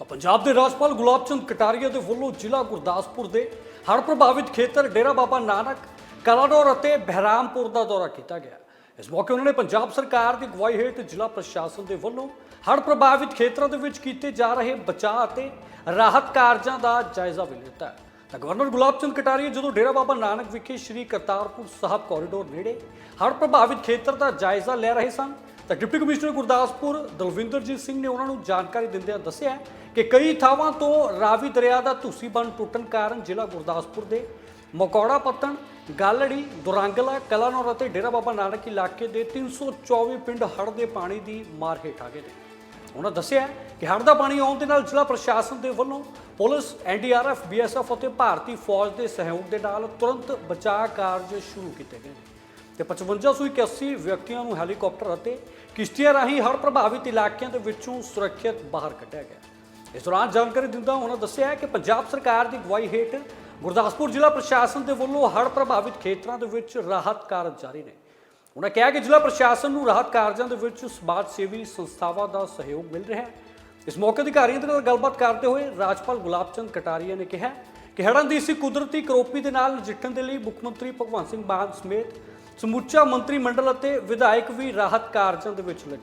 ਤਾਂ ਪੰਜਾਬ ਦੇ ਰਾਜਪਾਲ ਗੁਲਾਬ ਚੰਦ ਕਟਾਰੀਆ ਦੇ ਵੱਲੋਂ ਜ਼ਿਲ੍ਹਾ ਗੁਰਦਾਸਪੁਰ ਦੇ ਹੜ੍ਹ ਪ੍ਰਭਾਵਿਤ ਖੇਤਰ, ਡੇਰਾ ਬਾਬਾ ਨਾਨਕ, ਕਲਾਨੌਰ ਅਤੇ ਬਹਿਰਾਮਪੁਰ ਦਾ ਦੌਰਾ ਕੀਤਾ ਗਿਆ। ਇਸ ਮੌਕੇ ਉਹਨਾਂ ਨੇ ਪੰਜਾਬ ਸਰਕਾਰ ਦੀ ਅਗਵਾਈ ਹੇਠ ਜ਼ਿਲ੍ਹਾ ਪ੍ਰਸ਼ਾਸਨ ਦੇ ਵੱਲੋਂ ਹੜ੍ਹ ਪ੍ਰਭਾਵਿਤ ਖੇਤਰਾਂ ਦੇ ਵਿੱਚ ਕੀਤੇ ਜਾ ਰਹੇ ਬਚਾਅ ਅਤੇ ਰਾਹਤ ਕਾਰਜਾਂ ਦਾ ਜਾਇਜ਼ਾ ਵੀ ਲਿੱਤਾ। ਤਾਂ ਗਵਰਨਰ ਗੁਲਾਬ ਚੰਦ ਕਟਾਰੀਆ ਜਦੋਂ ਡੇਰਾ ਬਾਬਾ ਨਾਨਕ ਵਿਖੇ ਸ੍ਰੀ ਕਰਤਾਰਪੁਰ ਸਾਹਿਬ ਕੋਰੀਡੋਰ ਨੇੜੇ ਹੜ੍ਹ ਪ੍ਰਭਾਵਿਤ ਖੇਤਰ ਦਾ ਜਾਇਜ਼ਾ ਲੈ ਰਹੇ ਸਨ ਤਾਂ ਡਿਪਟੀ ਕਮਿਸ਼ਨਰ ਗੁਰਦਾਸਪੁਰ ਦਲਵਿੰਦਰਜੀਤ ਸਿੰਘ ਨੇ ਉਹਨਾਂ ਨੂੰ ਜਾਣਕਾਰੀ ਦਿੰਦਿਆਂ ਦੱਸਿਆ ਕਿ ਕਈ ਥਾਵਾਂ ਤੋਂ ਰਾਵੀ ਦਰਿਆ ਦਾ ਧੂਸੀ ਬੰਨ ਟੁੱਟਣ ਕਾਰਨ ਜ਼ਿਲ੍ਹਾ ਗੁਰਦਾਸਪੁਰ ਦੇ ਮਕੌੜਾ ਪੱਤਣ, ਗਾਲੜੀ, ਦੁਰੰਗਲਾ, ਕਲਾਨੌਰ ਅਤੇ ਡੇਰਾ ਬਾਬਾ ਨਾਨਕ ਇਲਾਕੇ ਦੇ 324 ਪਿੰਡ ਹੜ੍ਹ ਦੇ ਪਾਣੀ ਦੀ ਮਾਰ ਹੇਠ ਆ ਗਏ ਨੇ। ਉਹਨਾਂ ਦੱਸਿਆ ਕਿ ਹੜ੍ਹ ਦਾ ਪਾਣੀ ਆਉਣ ਦੇ ਨਾਲ ਜ਼ਿਲ੍ਹਾ ਪ੍ਰਸ਼ਾਸਨ ਦੇ ਵੱਲੋਂ ਪੁਲਿਸ, ਐਨਡੀਆਰਐਫ, ਬੀਐਸਐਫ ਅਤੇ ਭਾਰਤੀ ਫੌਜ ਦੇ ਸਹਿਯੋਗ ਦੇ ਨਾਲ ਤੁਰੰਤ ਬਚਾਅ ਕਾਰਜ ਸ਼ੁਰੂ ਕੀਤੇ ਗਏ ਨੇ। ਤੇ 5581 ਵਿਅਕਤੀਆਂ ਨੂੰ ਹੈਲੀਕਾਪਟਰ ਅਤੇ ਕਿਸ਼ਤੀਆਂ ਰਾਹੀਂ ਹੜ੍ਹ ਪ੍ਰਭਾਵਿਤ ਇਲਾਕਿਆਂ ਦੇ ਵਿੱਚੋਂ ਸੁਰੱਖਿਅਤ ਬਾਹਰ ਕੱਢਿਆ ਗਿਆ। ਇਸ ਦੌਰਾਨ ਜਾਣਕਾਰੀ ਦਿੰਦਾ ਉਹਨਾਂ ਦੱਸਿਆ ਕਿ ਪੰਜਾਬ ਸਰਕਾਰ ਦੀ ਅਗਵਾਈ ਹੇਠ ਗੁਰਦਾਸਪੁਰ ਜ਼ਿਲ੍ਹਾ ਪ੍ਰਸ਼ਾਸਨ ਦੇ ਵੱਲੋਂ ਹੜ੍ਹ ਪ੍ਰਭਾਵਿਤ ਖੇਤਰਾਂ ਦੇ ਵਿੱਚ ਰਾਹਤ ਕਾਰਜ ਜਾਰੀ ਨੇ। ਉਹਨਾਂ ਕਿਹਾ ਕਿ ਜ਼ਿਲ੍ਹਾ ਪ੍ਰਸ਼ਾਸਨ ਨੂੰ ਰਾਹਤ ਕਾਰਜਾਂ ਦੇ ਵਿੱਚ ਸਮਾਜ ਸੇਵੀ ਸੰਸਥਾਵਾਂ ਦਾ ਸਹਿਯੋਗ ਮਿਲ ਰਿਹਾ ਹੈ। ਇਸ ਮੌਕੇ ਅਧਿਕਾਰੀਆਂ ਦੇ ਨਾਲ ਗੱਲਬਾਤ ਕਰਦੇ ਹੋਏ ਰਾਜਪਾਲ ਗੁਲਾਬ ਚੰਦ ਕਟਾਰੀਆ ਨੇ ਕਿਹਾ ਕਿ ਹੜ੍ਹਾਂ ਦੀ ਇਸ ਕੁਦਰਤੀ ਕਰੋਪੀ ਦੇ ਨਾਲ ਨਜਿੱਠਣ ਦੇ ਲਈ ਮੁੱਖ ਮੰਤਰੀ ਭਗਵੰਤ ਸਿੰਘ ਮਾਨ ਸਮੇਤ ਸਮੁੱਚਾ ਮੰਤਰੀ ਮੰਡਲ ਅਤੇ ਵਿਧਾਇਕ ਵੀ ਰਾਹਤ ਕਾਰਜਾਂ ਦੇ ਵਿੱਚ ਲੱਗੇ ਹੋਏ